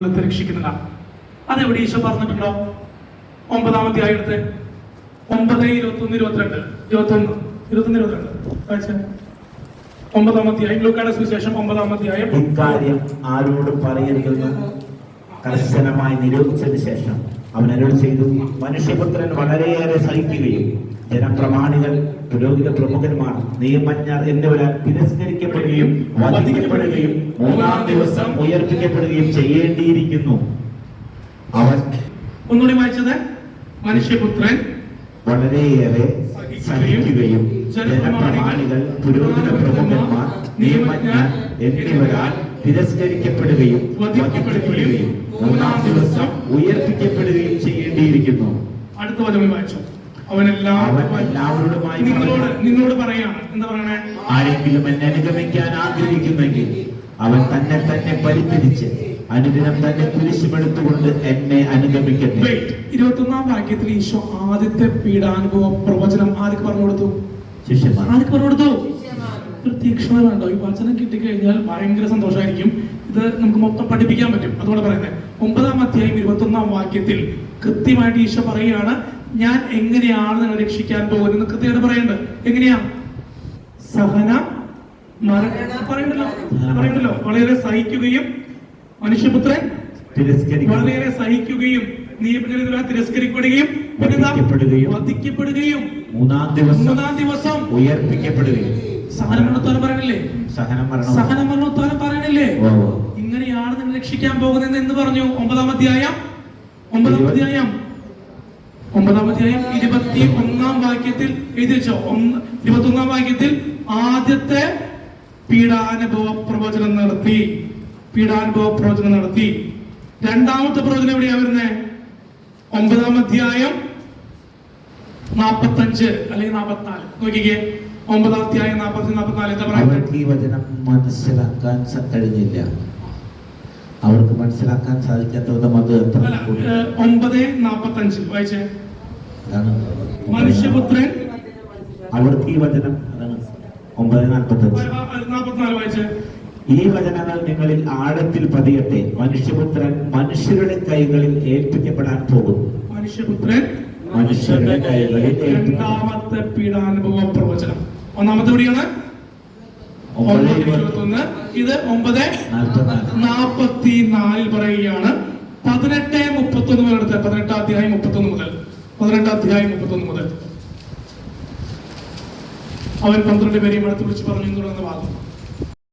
കുലത്തെ രക്ഷിക്കുന്നില്ല അതെവിടെ ഈശോ പറഞ്ഞിട്ടുണ്ടോ? ഒമ്പതാമത്തെ ആയിടത്ത് ഒമ്പത് ഇരുപത്തൊന്ന് ഇരുപത്തിരണ്ട്. ഇരുപത്തൊന്ന് ഇരുപത്തൊന്ന് ഇരുപത്തിരണ്ട്. ഒമ്പതാമത്തെ ആയി ലൂക്കാടെ സുവിശേഷം ഒമ്പതാമത്തെ ആയ ഇക്കാര്യം ആരോടും പറയരുതെന്ന് കർശനമായി നിരോധിച്ചതിന് ശേഷം അവൻ അരുൾ ചെയ്തു. മനുഷ്യപുത്രൻ വളരെയേറെ സഹിക്കുകയും ജനപ്രമാണികൾ പുരോഹിത പ്രമുഖന്മാർ നിയമജ്ഞർ എന്നിവരാൽ തിരസ്കരിക്കപ്പെടുകയും വധിക്കപ്പെടുകയും ദിവസം ഉയർപ്പിക്കപ്പെടുകയും ചെയ്യേണ്ടിയിരിക്കുന്നു. അവൻ ഒന്നുകൂടി വായിച്ചത്? മനുഷ്യപുത്രൻ വളരെയേറെ സഹിക്കുകയും ജനപ്രമാണികൾ പുരോഹിത പ്രമുഖന്മാർ നിയമജ്ഞർ എന്നിവരാൽ തിരസ്കരിക്കപ്പെടുകയും വധിക്കപ്പെടുകയും മൂന്നാം ദിവസം ഉയർപ്പിക്കപ്പെടുകയും ചെയ്യേണ്ടിയിരിക്കുന്നു. അടുത്ത വചനം വായിച്ചു. അവൻ എല്ലാവരോടുമായി നിങ്ങളോട് നിങ്ങളോട് പറയാണ്. എന്താ പറയണേ? ആരെങ്കിലും എന്നെ അനുഗമിക്കാൻ ആഗ്രഹിക്കുന്നെങ്കിൽ അവൻ തന്നെ തന്നെ പരിത്തിരിച്ച് അനുദിനം തന്നെ കുരിശുമെടുത്തുകൊണ്ട് എന്നെ അനുഗമിക്കട്ടെ. ഇരുപത്തൊന്നാം വാക്യത്തിൽ ഈശോ ആദ്യത്തെ പീഡാനുഭവ പ്രവചനം ആർക്ക് പറഞ്ഞു കൊടുത്തു? ശിഷ്യന്മാർ. ആർക്ക് പറഞ്ഞു കൊടുത്തു? ഒരു തീക്ഷ്ണത വേണ്ടോ ഈ വചനം കിട്ടിക്കഴിഞ്ഞാൽ ഭയങ്കര സന്തോഷമായിരിക്കും. ഇത് നമുക്ക് മൊത്തം പഠിപ്പിക്കാൻ പറ്റും. അതുകൊണ്ട് പറയുന്നത് ഒമ്പതാം അധ്യായം ഇരുപത്തൊന്നാം വാക്യത്തിൽ കൃത്യമായിട്ട് ഈശോ പറയുകയാണ് ഞാൻ എങ്ങനെയാണ് നിങ്ങളെ രക്ഷിക്കാൻ പോകുന്നത്? കൃത്യമായിട്ട് പറയേണ്ടത്. എങ്ങനെയാ? സഹന പറയണ്ടല്ലോ? വളരെ സഹിക്കുകയും മനുഷ്യപുത്രൻ വളരെയേറെ സഹിക്കുകയും നിയമജനങ്ങളാൽ തിരസ്കരിക്കപ്പെടുകയും? വധിക്കപ്പെടുകയും. വധിക്കപ്പെടുകയും. മൂന്നാം ദിവസം മൂന്നാം ദിവസം ഉയർപ്പിക്കപ്പെടുകയും. സഹനമരണത്തോരം പറയണില്ലേ? സഹനം മരണം സഹനമരണത്തോരം പറയണില്ലേ. ഇങ്ങനെയാണ് നിങ്ങൾ രക്ഷിക്കാൻ പോകുന്നത് എന്ന് പറഞ്ഞു. ഒമ്പതാം അധ്യായം. ഒമ്പതാം. അധ്യായം. ഒമ്പതാം അധ്യായം ഇരുപത്തി ഒന്നാം വാക്യത്തിൽ എഴുതി വെച്ചോ. ഒന്ന് ഇരുപത്തി ഒന്നാം വാക്യത്തിൽ ആദ്യത്തെ പീഡാനുഭവ പ്രവചനം നടത്തി പീഡാനുഭവ പ്രവചനം നടത്തി. രണ്ടാമത്തെ പ്രവചനം എവിടെയാ വരുന്നത് ഒമ്പതാം അധ്യായം നാപ്പത്തഞ്ച് അല്ലെങ്കിൽ നാപ്പത്തിനാല്. നോക്കിക്കേ. ഒമ്പതാം അധ്യായം നാപ്പത്തി നാപ്പത്തിനാല് എന്താ അവർക്ക് ഈ വചനം മനസ്സിലാക്കാൻ കഴിഞ്ഞില്ല അവർക്ക് മനസ്സിലാക്കാൻ അത് എത്ര അല്ല, ഏ, ഒമ്പത് നാപ്പത്തഞ്ച്. വായിച്ചേ. മനുഷ്യപുത്രൻ അവർക്ക് ഈ വചനം അതാണ് ഒമ്പത് നാൽപ്പത്തഞ്ച്. ഈ വചനങ്ങൾ നിങ്ങളിൽ ആഴത്തിൽ പതിയട്ടെ. മനുഷ്യപുത്രൻ മനുഷ്യരുടെ കൈകളിൽ ഏൽപ്പിക്കപ്പെടാൻ പോകും മനുഷ്യപുത്രൻ മനുഷ്യരുടെ കൈകളിൽ രണ്ടാമത്തെ പീഡാനുഭവ പ്രവചനം. ഒന്നാമത്തെ എവിടെയാണ് ഇരുപത്തൊന്ന്. ഇത് ഒമ്പത് നാപ്പത്തി നാലിൽ പറയുകയാണ്. പതിനെട്ട് മുപ്പത്തൊന്ന് മുതൽ എടുത്ത് പതിനെട്ടാം അധ്യായം മുപ്പത്തൊന്ന് മുതൽ. പതിനെട്ടാം അധ്യായം മുപ്പത്തൊന്ന് മുതൽ. അവൻ പന്ത്രണ്ട് പേരെയും അടുത്ത് വിളിച്ച് പറഞ്ഞു എന്ന് തുടങ്ങുന്ന ഭാഗം.